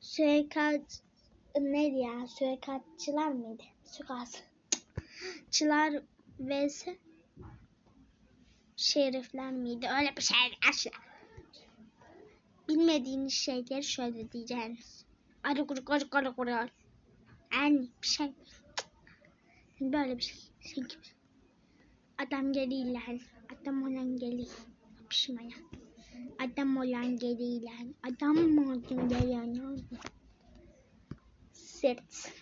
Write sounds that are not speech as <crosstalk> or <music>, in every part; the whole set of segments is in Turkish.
suikast neydi ya? Suikastçılar mıydı? Suikastçılar vs şerifler miydi? Öyle bir şey aşağı. Bilmediğiniz şeyleri şöyle diyeceğiniz. Arı kuru kuru kuru kuru. Yani bir şey. Böyle bir şey. Gibi. Adam geliyle. Adam olan geliyle. Pişmaya. Adam olan geliyle. Adam mı olan geliyle. Sırt.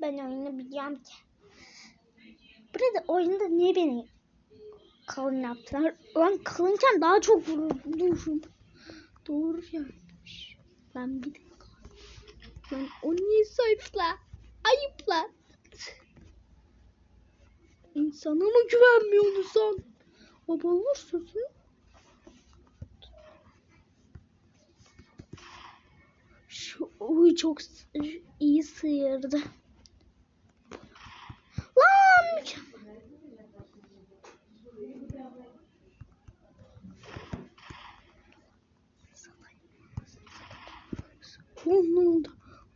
Ben biliyorum ki. Burada oyunda niye beni kalın yaptılar? Lan kalınken daha çok vururdum. Doğru yanlış. Ben bir de Lan o niye sayfla? Ayıp lan. İnsana mı güvenmiyorsun sen? Baba olursun Şu oyu çok iyi sıyırdı. Lan. Lan?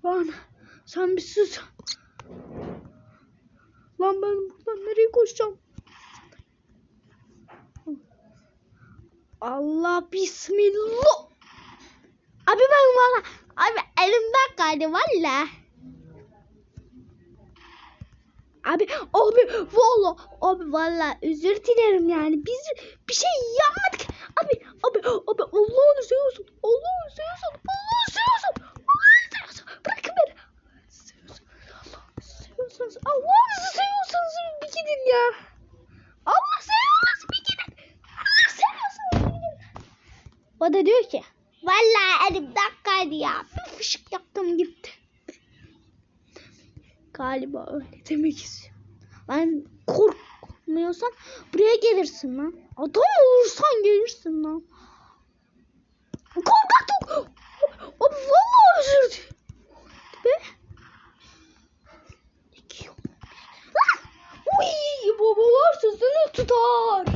Lan sen bir sus. Lan ben buradan nereye koşacağım? Allah bismillah. Abi ben valla abi elimden kaydı valla. Abi abi valla abi valla özür dilerim yani biz bir şey yapmadık. Abi abi abi Allah'ını seviyorsun. Allah'ını seviyorsun. Allah'ını seviyorsun. Bırakın beni. Allah'ını seviyorsun. Allah'ını seviyorsanız Allah'ını seviyorsanız bir gidin ya. Allah seviyorsanız bir gidin. Allah seviyorsanız bir gidin. O da diyor ki Vallahi elimden kaydı ya. Bir fışık yaptım gitti. Galiba öyle demek istiyorum. Ben korkmuyorsan buraya gelirsin lan. Adam olursan gelirsin lan. Korkak yok. Abi vallahi özür dilerim. Be. Lan! Uy, babalar sözünü tutar.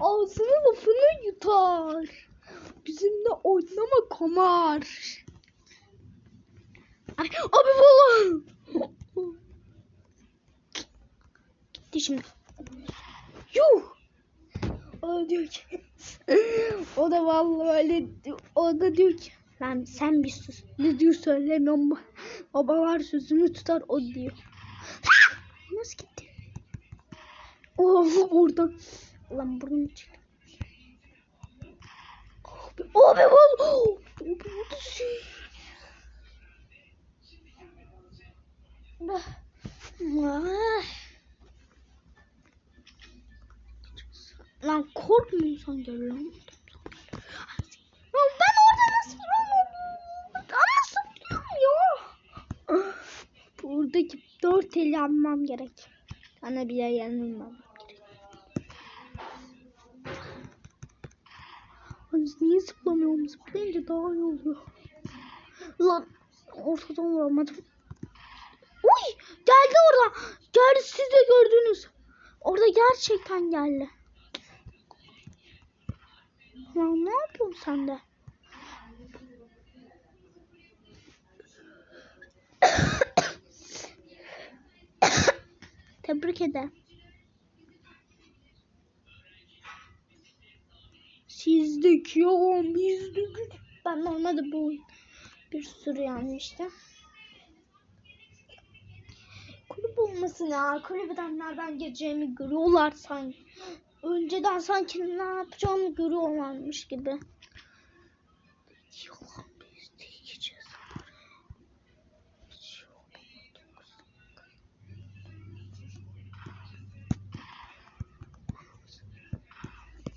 Ağzını lafını yutar. Bizimle oynama komar. Ay, abi vallahi. Gitti şimdi. Yuh. O da diyor ki. <laughs> o da vallahi öyle. O da diyor ki. Lan sen bir sus. Ne diyor söylemiyorum. Babalar sözünü tutar o diyor. <laughs> Nasıl gitti? Oh oradan. Lan burnum çıktı. Abi, abi vallahi. Abi <gasps> o da şey. Ah. Lan korkmuyorsan gel lan. Lan ben orada nasıl vuramıyorum? Ben nasıl vuruyorum ya? Buradaki dört eli almam gerek. Sana bile yanılmam gerek. Niye zıplamıyorum? Zıplayınca daha iyi oluyor. Lan ortadan vuramadım. Uy geldi orada. Geldi siz de gördünüz. Orada gerçekten geldi. Lan ne yapıyorsun sen de? <coughs> Tebrik ederim. Sizdeki yalan bizdeki. Ben olmadı bu. Bir sürü yanlıştı. Kulüp olmasın ya. Kulübeden nereden gireceğimi görüyorlar sanki. Önceden sanki ne yapacağımı görüyorlarmış gibi. Yalan biz de gideceğiz.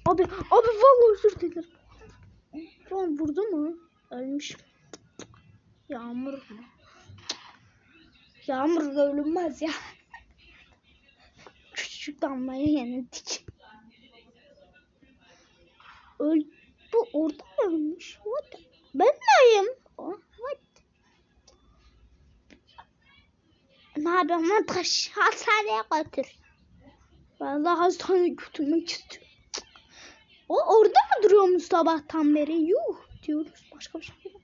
Abi, abi vallahi özür dilerim. An vurdu mu? Ölmüş. Yağmur mu? Yağmur da ölünmez ya. Küçük damlaya yenildik. Öl bu orada ölmüş? What? Ben neyim? Oh, what? Ne yapayım taş hastaneye götür. De hastaneye götürmek istiyorum. O orada mı duruyormuş sabahtan beri? Yuh diyoruz. Başka bir şey yok.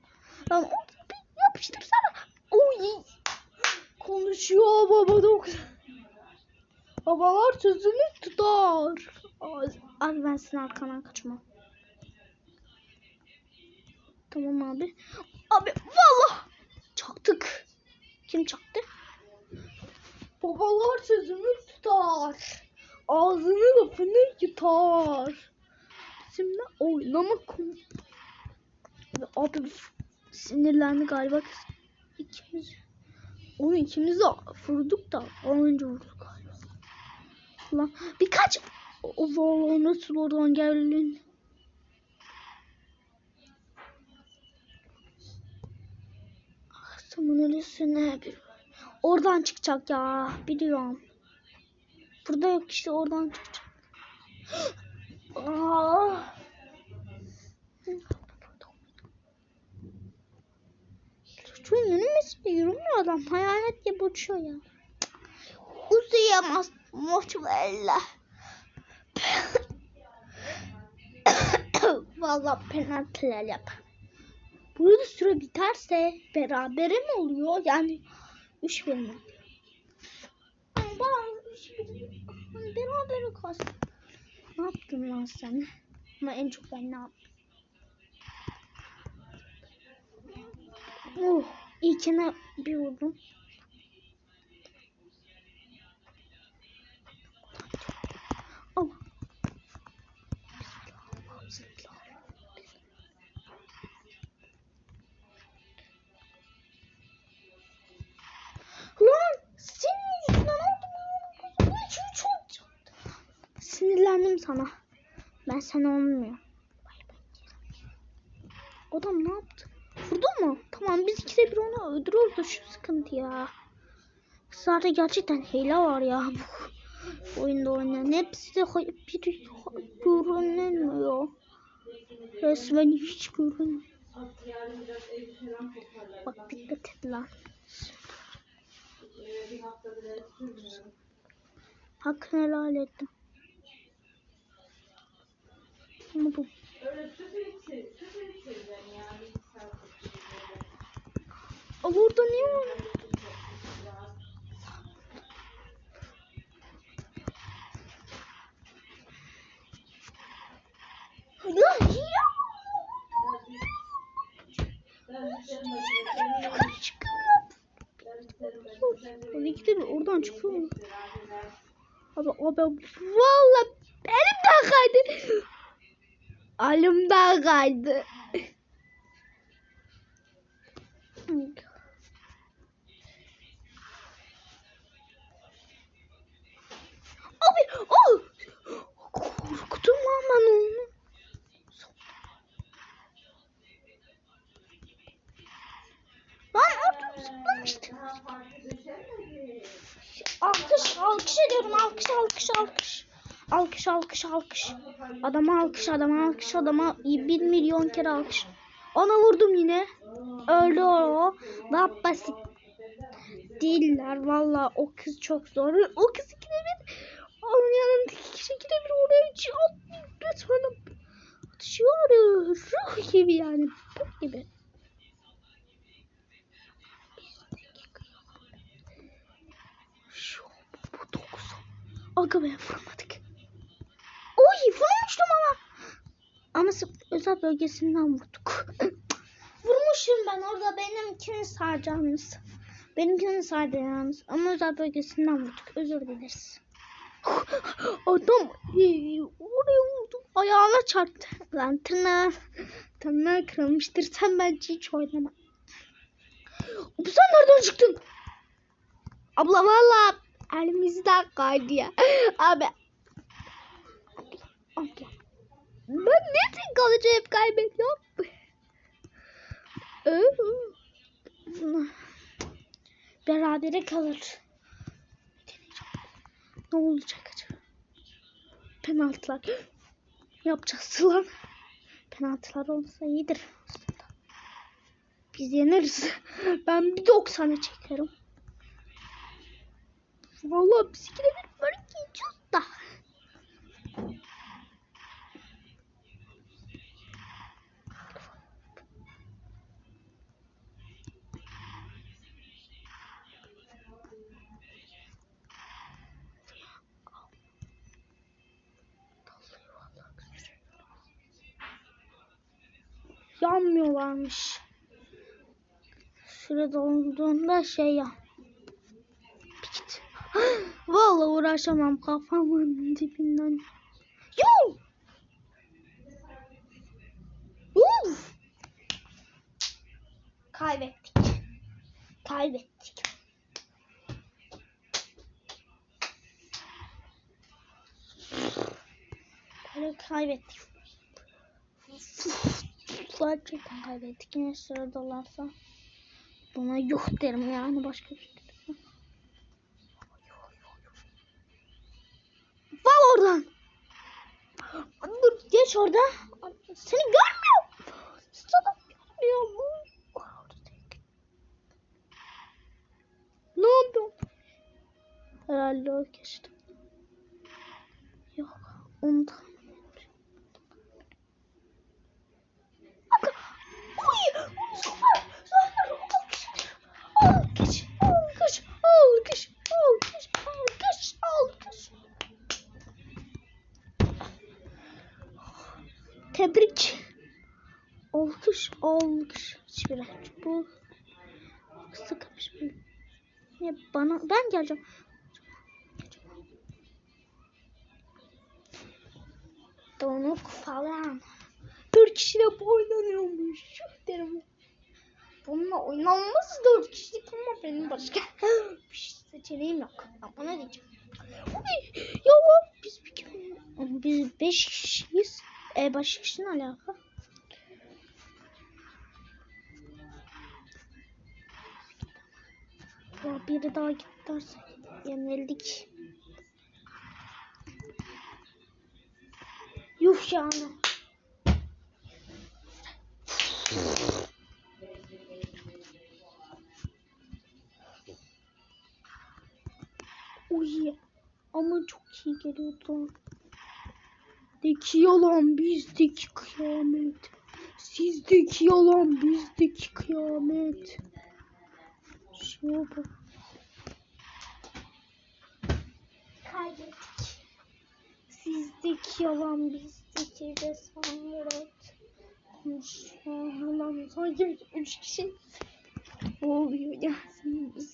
Lan orada bir yapıştırsana. Oy. Konuşuyor baba 90. Babalar sözünü tutar. Abi ben senin arkandan kaçmam. Tamam abi. Abi valla çaktık. Kim çaktı? Babalar sözünü tutar. Ağzını lafını yutar. Bizimle oynamak kom- Abi sinirlendi galiba. İkimiz. Onu ikimiz de vurduk da önce vurduk galiba. Lan birkaç o valla nasıl oradan geldin? Tamam öylesine bir. Oradan çıkacak ya biliyorum. Burada yok işte oradan çıkacak. Aa. Çocuğun yürümesi yürümüyor adam. Hayalet gibi uçuyor ya. Uzayamaz. Moçvella. <coughs> Vallahi penaltılar yap. Burada süre biterse berabere mi oluyor? Yani 3 bir mi? Ben 3 bir berabere kalsın. Ne yaptın lan sen? Ama en çok ben ne yaptım? Oh, ilkine bir vurdum. Sinirlendim sana. Ben sana olmuyor. Adam ne yaptı? Vurdu mu? Tamam biz ikide bir onu öldürüyoruz da şu sıkıntı ya. Zaten gerçekten hile var ya bu oyunda oynayan. Hepsi de bir görünmüyor. Resmen hiç görünmüyor. Bak dikkat et lan. Hakkını helal ettim. Ama bu Ama orada niye var? Lan ya! Yukarı çıkıyor. Abi ikide bir oradan çıkıyor mu? Abi abi valla. Elimden kaydı. Abi oh! Korktum ben onu. Lan orada zıplamıştı. Alkış, alkış ediyorum. Alkış, alkış, alkış. Alkış, alkış, alkış. Adama alkış, adama alkış, adama bir milyon kere alkış. Ona vurdum yine. Öldü o. Daha basit değiller. Valla o kız çok zor. O kız ikide bir onun yanındaki kişi ikide bir oraya çat resmen atışıyor. Ruh gibi yani. Ruh gibi. Şu bu 90. Aga be vuramadık. Oy vurmuştum ama. Ama özel bölgesinden vurduk. <laughs> Vurmuşum ben orada benimkini saracağınız. Benimkini sardı yalnız. Ama özel bölgesinden vurduk. Özür dileriz. <gasps> Adam e, oraya vurdu. Ayağına çarptı. Lan tırnağı, tırnağı kırılmıştır. Sen bence hiç oynama. <gasps> Abi sen nereden çıktın? Abla valla elimizden kaydı ya. <laughs> Abi. Abla. Ben ne tek kalıcı hep kaybediyorum. Ee, Berabere kalır. Ne olacak acaba? Penaltılar. Yapacağız lan. Penaltılar olsa iyidir. Biz yeneriz. Ben bir 90'a çekerim. Vallahi biz ikide bir böyle da. Yanmıyorlarmış. Süre dolduğunda şey ya. Bir git. Vallahi uğraşamam kafamın dibinden. Yuh! Uf! Kaybettik. Kaybettik. Kaybettik. Gerçekten kaybettik. Yine sıradalarsa buna yuh derim yani başka bir şey derim. Var oradan. Dur geç orada. Seni görmüyor. Sana görmüyor mu? Ne oldu? Herhalde o geçti. Yok. Onu da. Uy! Zafer! Zafer! Alkış! Alkış! Alkış! Alkış! Alkış! Alkış! Tebrik. Alkış, alkış. Hiçbir bu sıkmış mı? Ne bana ben geleceğim. Donuk falan. Dört kişiyle bu oynanıyormuş. Çok derim. Bununla oynanmaz dört kişilik ama benim başka <gasps> bir şey seçeneğim yok. Ama ne diyeceğim? Ya biz bir biz beş kişiyiz. E başka kişi ne alaka? Ya biri daha giderse yenildik. Yuh yani. Uy ama çok iyi geliyordu. Bizdeki yalan bizdeki kıyamet. Sizdeki yalan bizdeki kıyamet. Şuna bak. Kaybettik. Sizdeki yalan bizdeki cesaret. Konuşmalar sadece üç kişi. Ne oluyor ya?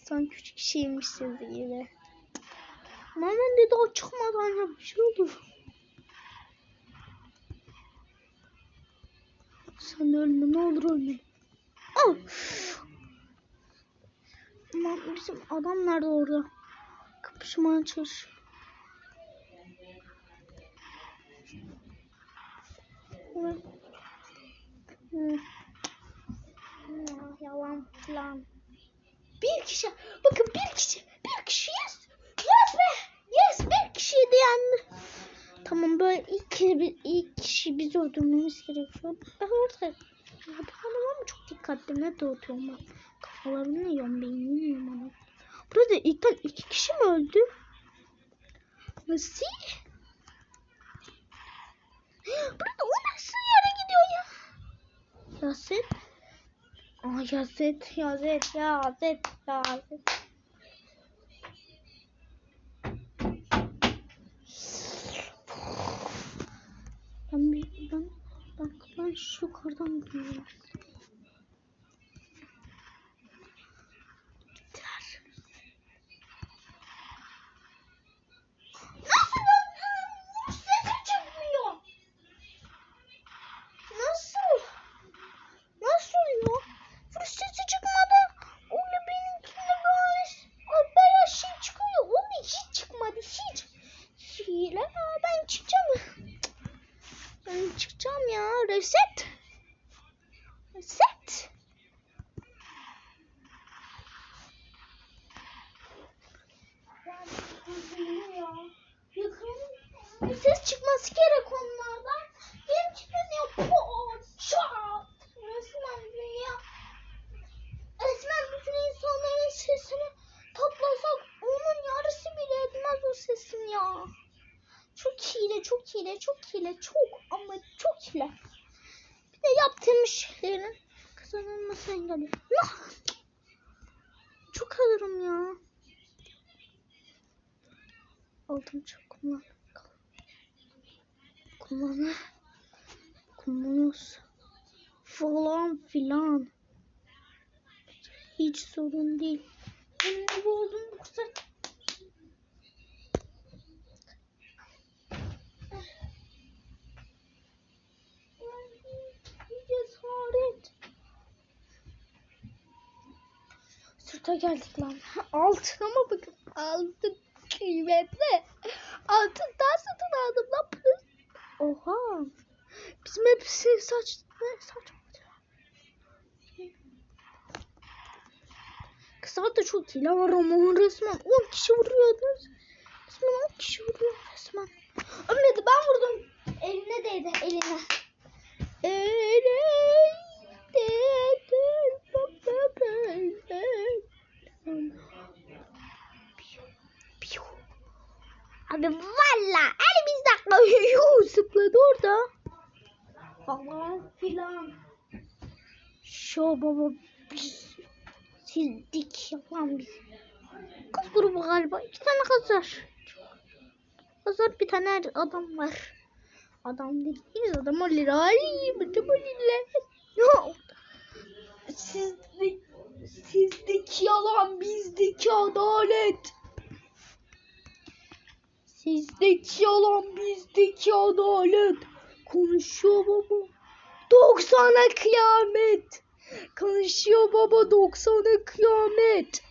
Sanki üç kişiymişiz gibi. Ama ben de daha çıkmadan ya. Sen ölme ne olur ölme. Al. Ama bizim adam nerede orada? Kapışmaya çalışıyor. Evet. Hmm. Ya, yalan falan. Bir kişi. Bakın bir kişi. Bir kişi yes. Yes be. Yes bir kişiydi yani. Tamam böyle ilk kişi, bir- ilk kişi biz öldürmemiz gerekiyor. Ben orada ya bu adamlar mı çok dikkatli ne dağıtıyorum ben. Kafalarını yiyorum beynini yiyorum ama. Burada ilkten iki kişi mi öldü? Nasıl? Burada o nasıl yere gidiyor ya? Yaset. Aa Yaset, Yaset, Yaset, Yaset. Ben bir ben ben, ben şu yukarıdan gidiyorum. Gittiler. Nasıl öldürüyorum? Sesi çıkmıyor. Nasıl? Nasıl ya? Fırsatı çıkmadı. Öyle benimkinde böyle Ay, beyaz şey çıkıyor. Onun hiç çıkmadı. Hiç. Hile ya ben çıkacağım. Ben çıkacağım ya. Reset. Reset. Bir ses çıkması gerek onlardan. Benim çıkmıyor. Çat. Resmen dünya. Resmen bütün insanların sesini toplasak onun yarısı bile etmez o sesin ya. Çok hile, çok hile, çok ama çok hile. Bir de yaptığım şeylerin kazanılması. Nah! Çok alırım ya. Aldım çok kullan. Kullanı. Kullanıyoruz. falan filan. Hiç sorun değil. Benim gibi oldum bu kısa. Cesaret. Sırta geldik lan. Altına mı bakın? Altın kıymetli. Altından satın aldım lan bunu. Oha. Bizim hepsi saç ne saç Kızlar da çok iyi ama Ramon resmen 10 kişi vuruyordu. Resmen 10 kişi vuruyor resmen. Ölmedi ben vurdum. Eline değdi eline. Eline değdi. Abi valla elimizden kayıyor. Zıpladı orada. Falan filan. Şu baba biz sildik yapan biz. Kız grubu galiba. İki tane kız var. Kız var bir tane adam var. Adam dediğimiz adam o lira. Ay bütün bu lira. Sizde, sizdeki yalan bizdeki adalet. Sizdeki yalan bizdeki adalet. Konuşuyor baba. 90'a kıyamet. Konuşuyor baba 90'a kıyamet.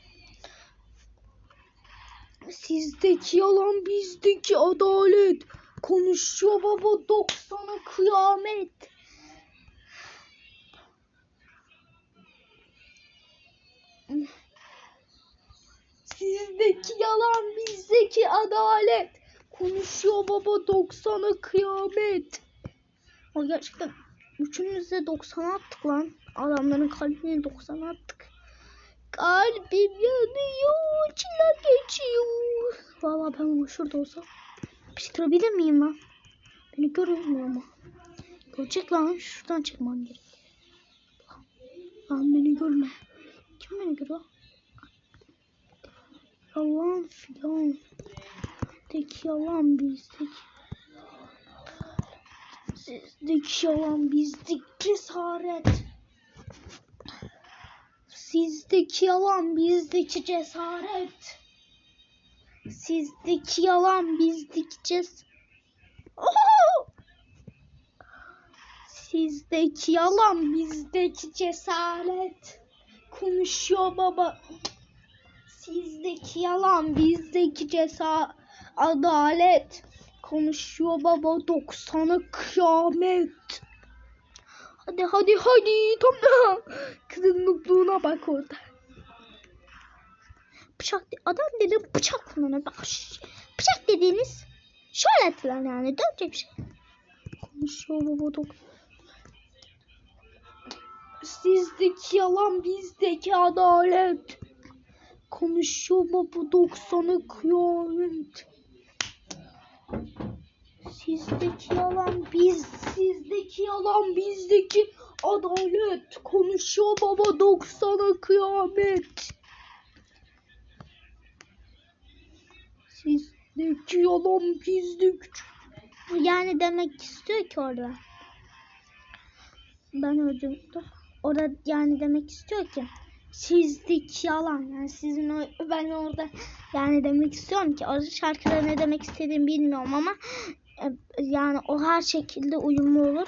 Sizdeki yalan bizdeki adalet. Konuşuyor baba 90'a kıyamet. Sizdeki yalan bizdeki adalet. Konuşuyor baba 90'a kıyamet. O gerçekten üçümüz de 90'a attık lan. Adamların kalbini 90'a attık. Kalbim yanıyor, içine geçiyor. Valla ben şurada olsam pişirebilir miyim lan? Beni görmüyor ama. Görecek lan şuradan çıkmam gerek. Lan beni görme. Kim beni görüyor? Yalan filan. Tek yalan bizdeki. Sizdeki yalan bizdeki cesaret. Sizdeki yalan bizdeki cesaret. Sizdeki yalan bizdeki ces... Oho! Sizdeki yalan bizdeki cesaret. Konuşuyor baba. Sizdeki yalan bizdeki cesa adalet. Konuşuyor baba 90'a kıyamet. Hadi hadi hadi tamam. Kızın nutluğuna bak orada. Bıçak adam dedi bıçak kullanır. Bak bıçak dediğiniz şöyle atılır yani dövecek bir şey. Konuşuyor baba 90. Sizdeki yalan bizdeki adalet. Konuşuyor baba 90'a kıyamet. Sizdeki yalan biz, sizdeki yalan bizdeki adalet. Konuşuyor baba 90'a kıyamet. Sizdeki yalan bizdeki. Yani demek istiyor ki orada. Ben öldüm. Orada yani demek istiyor ki sizdeki yalan yani sizin o ben orada yani demek istiyorum ki o şarkıda ne demek istediğimi bilmiyorum ama e, yani o her şekilde uyumlu olur.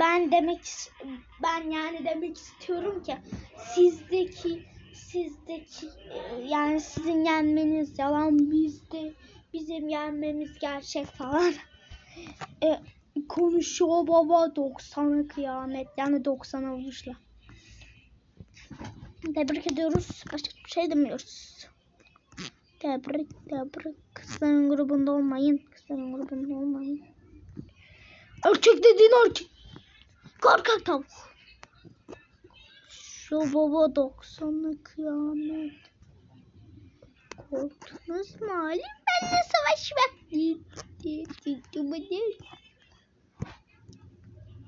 Ben demek ben yani demek istiyorum ki sizdeki sizdeki e, yani sizin yenmeniz yalan bizde bizim yenmemiz gerçek falan. E, konuşuyor baba 90'a kıyamet yani 90'a vuruşla. Tebrik ediyoruz. Başka bir şey demiyoruz. Tebrik, tebrik. Kızların grubunda olmayın. Kızların grubunda olmayın. Erkek dediğin erkek. Korkak tavuk. Şu baba 90'lı kıyamet. Korktunuz mu Ali? Benimle savaşmak.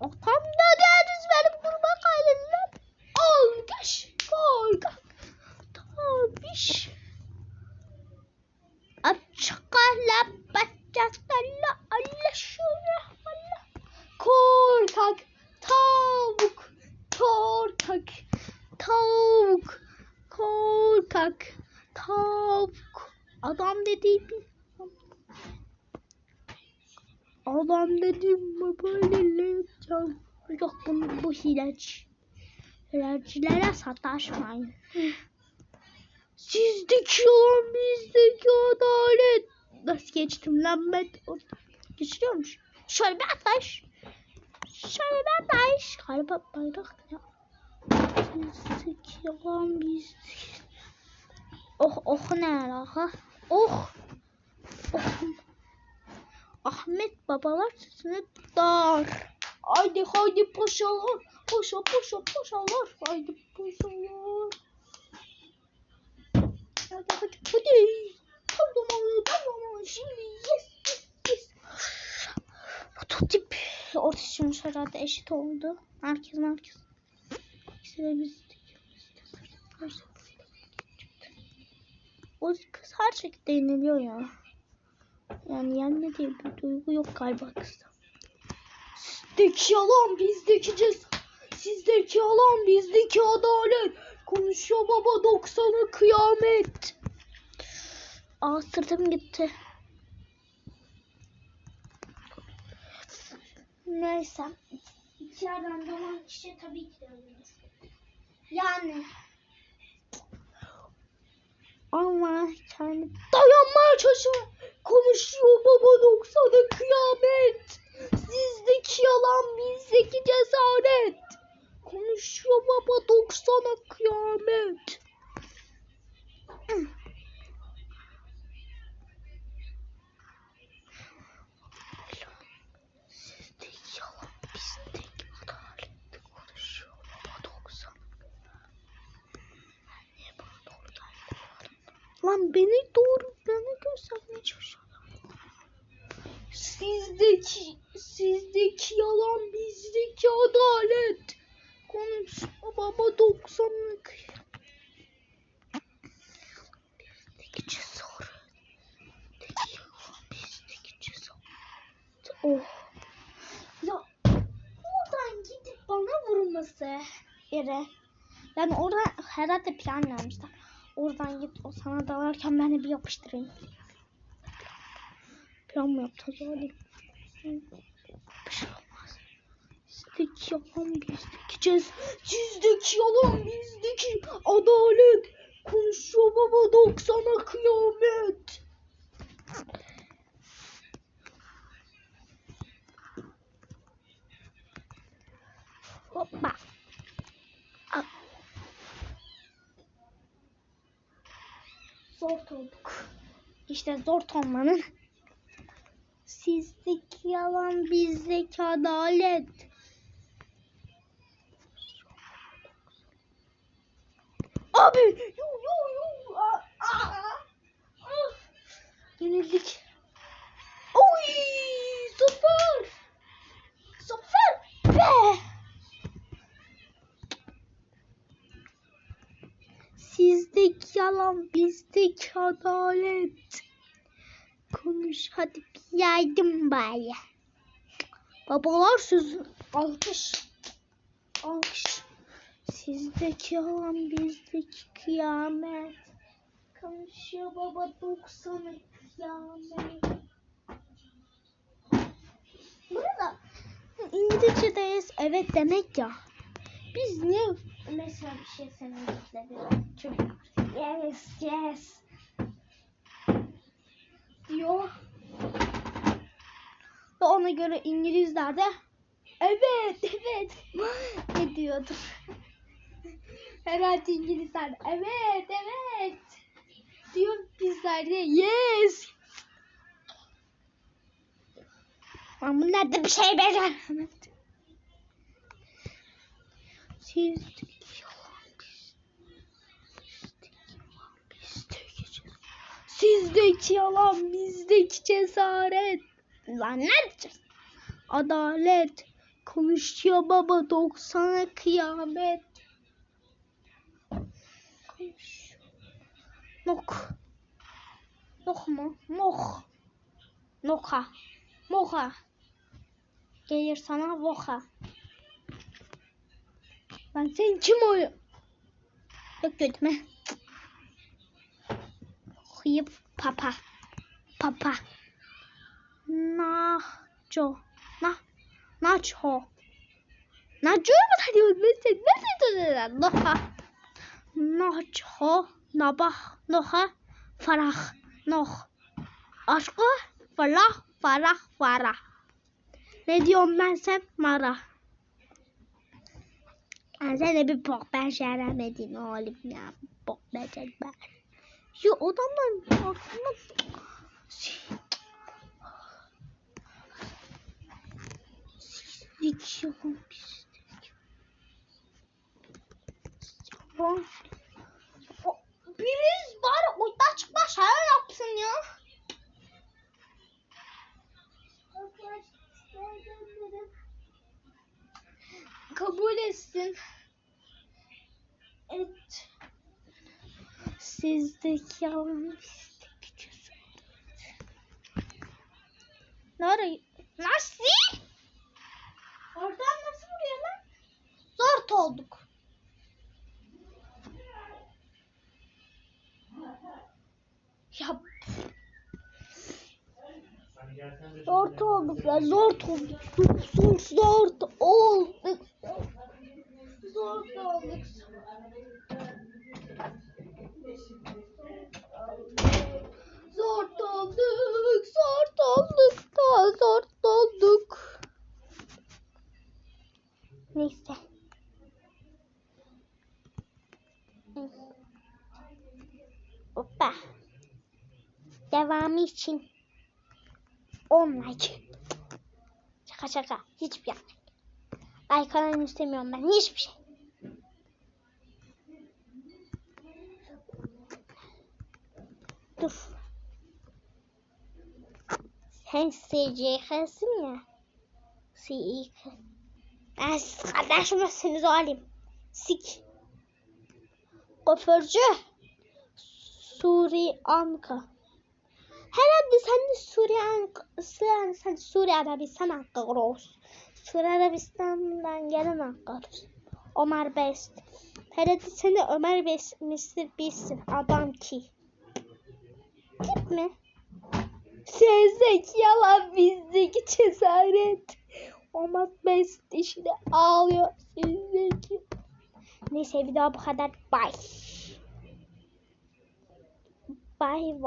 Atam da deriz benim durmak halimden. Alkış. Korkak. Tabiş. Açıkala bacaklarla Allah şura Allah. Korkak. Tavuk. tavuk. Korkak. Tavuk. Adam dediğim Adam dedim mi böyle yapacağım? Yok bunu bu hileci. Hilecilere sataşmayın. Sizdeki yalan bizdeki adalet. Nasıl geçtim lan ben? Geçiriyormuş. Şöyle bir atlaş. Şöyle bir atlaş. Galiba bayrak ya. Sizdeki yalan bizdeki. Oh oh ne alaka? Oh. Oh. Ahmet babalar sesini dar. Haydi haydi paşalar. Paşa paşa paşalar. Haydi paşalar. Hadi hadi hadi. Tamam tamam şimdi yes yes yes. Prototip ortasıymış herhalde eşit oldu. Herkes herkes. İkisi biz. O kız her şekilde yeniliyor ya. Yani yenme diye bir duygu yok galiba kızda. Yalan bizdeki ceza. Sizdeki yalan bizdeki adalet. Konuşuyor baba 90'ı kıyamet. Aa sırtım gitti. Neyse. İçeriden dolan kişi tabii ki de ölür. Yani. Ama kendi dayanmaya çalışıyor. Konuşuyor baba 90'a kıyamet. Sizdeki yalan bizdeki baba 90'a kıyamet. Sizdeki yalan bizdeki adalet. Konuşuyor baba 90'a Niye bana doğru geldi? Lan beni doğru beni göstermeye çalışıyor. Sizdeki sizdeki yalan bizdeki adalet. Konuşma baba 90'lık. Bizdeki cesaret. Bizdeki cesaret. Oh. Ya oradan gidip bana vurması yere. Yani orada herhalde planlamışlar. Oradan git o sana dalarken ben de bir yapıştırayım. Plan mı yapacağız öyle? Sizdeki yalan bizdeki cez. Sizdeki yalan bizdeki adalet. Konuşuyor baba 90'a kıyamet. Hoppa. Al. Zor olduk. İşte zor olmanın sizdeki yalan bizdeki adalet. Abi. Aa, aa. Of. Yenildik. Oy! Sıfır. Sıfır. Be. Sizdeki yalan bizdeki adalet. Konuş hadi bir yardım bari. Babalar sözün alkış. Alkış. Sizdeki yalan bizdeki kıyamet. Konuşuyor baba 90'ı kıyamet. Burada İngilizce'deyiz evet demek ya. Biz niye mesela bir şey söylemekle çocuklar yes yes diyor. Ve ona göre İngilizler de evet evet <laughs> ne diyordur. Herhalde İngilizler evet evet diyor bizler de yes. Ben bunlarda bir şey bizdeki yalan Sizdeki yalan bizdeki cesaret. Lan ne yapacağız? Adalet. Konuşuyor baba 90'a kıyamet. Konuşuyor. Nok. Nok mu? Nok. Noka. Moka. Gelir sana voka. Ben sen kim oyu? Çok kötü mü? Hıyıp papa. Papa. Nacho. Na. Nacho. Nacho mu tanıyorsun? Nasıl? Nasıl tanıyorsun? Noha. Nacho. Nabah. Noha. Farah. Noh. Aşkı. Farah. Farah. Farah. Ne diyorum ben sen? Mara. Ben sana bir bok beceremedin oğlum ya. Bok becer ben. Şu odamdan aklıma... Pislik yapın pislik. O- Biriniz bari oyundan çıkma şeyler yapsın ya. Kabul etsin. Evet. Sizdeki yalan pislik cesaret. Nereye? Nasıl? Oradan nasıl vuruyor lan? Zort olduk. Ya zort olduk zort olduk. Zor zort olduk. Zort olduk. Zort olduk, zort olduk, daha zort olduk. Neyse. Hı. Hoppa. Devamı için 10 like. Şaka şaka. Hiçbir like. Falan istemiyorum ben. Hiçbir şey. Dur. Sen SCH'sin ya. SİK. Ben siz kardeşimsiniz oğlum. Sik. Kuaförcü. Suri Anka. Herhalde sen de Suriye Anka, sen, Suriye Arabistan Ankara'sın. Suriye Arabistan'dan gelen Ankara'sın. Ömer Best. De Ömer Best Mr. Beast'sin. Adam ki. Tip mi? Sezek yalan bizdeki cesaret. Olmaz best işte ağlıyor sizdeki. Neyse daha bu kadar. Bye bye.